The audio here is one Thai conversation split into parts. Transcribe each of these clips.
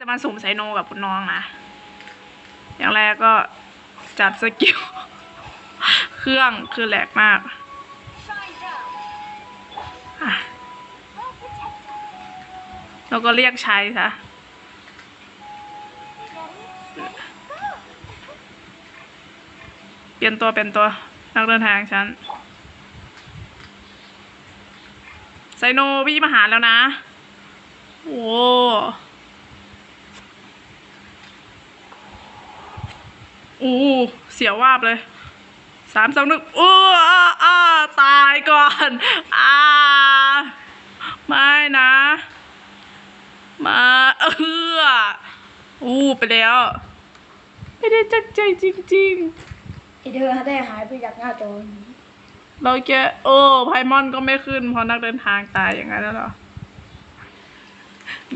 จะมาสุ่มไซโนกับคุณน้องนะ อย่างแรกก็จัดสกิล เครื่องคือแหลกมากแล้วก็เรียกใช้ซะเปลี่ยนตัวเป็นตัวนักเดินทางฉันไซโนพี่มาหาแล้วนะ โอ้โอ้เสียววาบเลยสามสองหนึ่งอ้อาอ้าตายก่อนอ่าไม่นะ มาเอออู้ไปแล้ว ไม่ได้จักใจจริงๆไอเธอได้หายไปจากหน้าจอนี้เราแกโอ้ไพมอนก็ไม่ขึ้นเพราะนักเดินทางตายอย่างนั้นแล้วเหรอ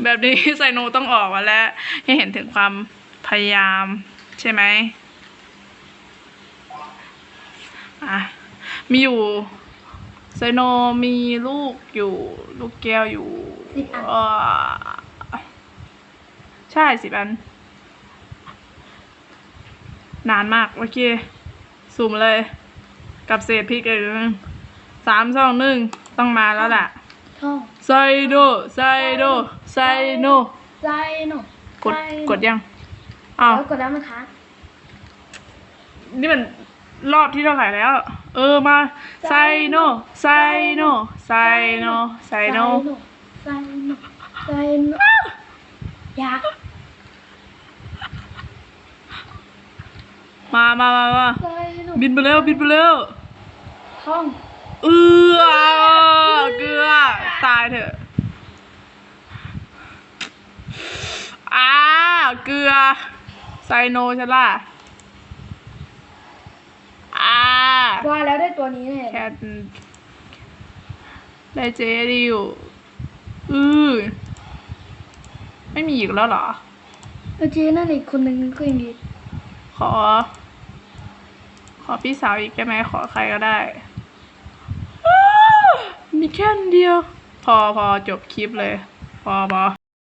แบบนี้ไซโนต้องออกมาแล้ว ให้เห็นถึงความพยายามใช่ไหมอะ มีอยู่ไซโนมีลูกอยู่ ลูกแก้วอยู่สิบอันอ่าใช่สิบอัน นานมาก โอเค สุ่มเลย กับเศษพริกอีกหนึ่งสามสองหนึ่งต้องมาแล้วแหละท่องไซโดไซโดไซโนใจโนกดใจโน่กดยังอ้าวแล้วกดแล้วมันค้างนี่มัน รอบที่เท่าไหร่แล้ว เออมาไซโนไซโนไซโนไซโนใจโนใจโนอยากมามามามาใจโนบินไปเร็วบินไปเร็วท่องเออเกลือตายเถอะอ้าเกลือไซโนฉันล่ะอ่า ว่าแล้วได้ตัวนี้เนี่ยแคทได้เจดิวอือไม่มีอีกแล้วเหรอเมื่อกี้นั่นอีกคนหนึ่งก็ยังดีขอ ขอพี่สาวอีกได้ไหมขอใครก็ได้อ้ามีแค่อันเดียว พอพอจบคลิปเลย พอพอ